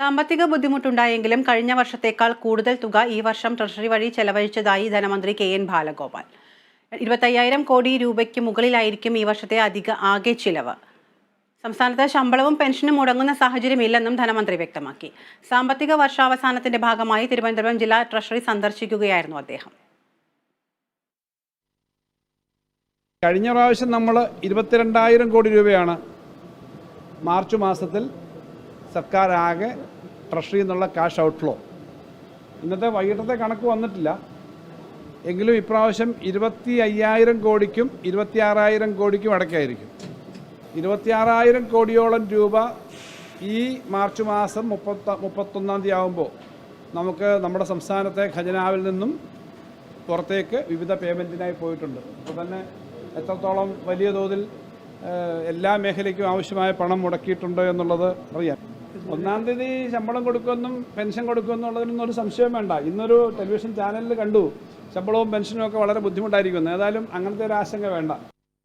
സാമ്പത്തിക ബുദ്ധിമുട്ടുണ്ടായെങ്കിലും കഴിഞ്ഞ വർഷത്തേക്കാൾ കൂടുതൽ തുക ഈ വർഷം ട്രഷറി വഴി ചെലവഴിച്ചതായി ധനമന്ത്രി കെ എൻ ബാലഗോപാൽ. ഇരുപത്തയ്യായിരം കോടി രൂപയ്ക്ക് മുകളിലായിരിക്കും ഈ വർഷത്തെ അധിക ആകെ ചിലവ്. സംസ്ഥാനത്ത് ശമ്പളവും പെൻഷനും മുടങ്ങുന്ന സാഹചര്യമില്ലെന്നും ധനമന്ത്രി വ്യക്തമാക്കി. സാമ്പത്തിക വർഷാവസാനത്തിന്റെ ഭാഗമായി തിരുവനന്തപുരം ജില്ലാ ട്രഷറി സന്ദർശിക്കുകയായിരുന്നു അദ്ദേഹം. കഴിഞ്ഞ പ്രാവശ്യം നമ്മൾ ഇരുപത്തിരണ്ടായിരം കോടി രൂപയാണ് മാർച്ച് മാസത്തിൽ സർക്കാർ ആകെ ട്രഷറിയിൽ നിന്നുള്ള ക്യാഷ് ഔട്ട്ഫ്ലോ ഇന്നത്തെ വൈകിട്ടത്തെ കണക്ക് വന്നിട്ടില്ല. എങ്കിലും ഇപ്രാവശ്യം ഇരുപത്തി അയ്യായിരം കോടിക്കും ഇരുപത്തിയാറായിരം കോടിക്കും ഇടയ്ക്കായിരിക്കും ഇരുപത്തിയാറായിരം കോടിയോളം രൂപ ഈ മാർച്ച് മാസം മുപ്പത്ത മുപ്പത്തൊന്നാം തീയതി ആകുമ്പോൾ നമുക്ക് നമ്മുടെ സംസ്ഥാനത്തെ ഖജനാവിൽ നിന്നും പുറത്തേക്ക് വിവിധ പേയ്മെന്റിനായി പോയിട്ടുണ്ട്. അപ്പോൾ തന്നെ എത്രത്തോളം വലിയ തോതിൽ എല്ലാ മേഖലയ്ക്കും ആവശ്യമായ പണം മുടക്കിയിട്ടുണ്ട് എന്നുള്ളത് അറിയാം. ഒന്നാം തീയതി ശമ്പളം കൊടുക്കുമെന്നും പെൻഷൻ കൊടുക്കുമെന്നുള്ളതിനൊന്നും ഒരു സംശയം വേണ്ട. ഇന്നൊരു ടെലിവിഷൻ ചാനലിൽ കണ്ടു. ശമ്പളവും പെൻഷനും ഒക്കെ വളരെ ബുദ്ധിമുട്ടായിരിക്കുന്നു. ഏതായാലും അങ്ങനത്തെ ഒരു ആശങ്ക വേണ്ട.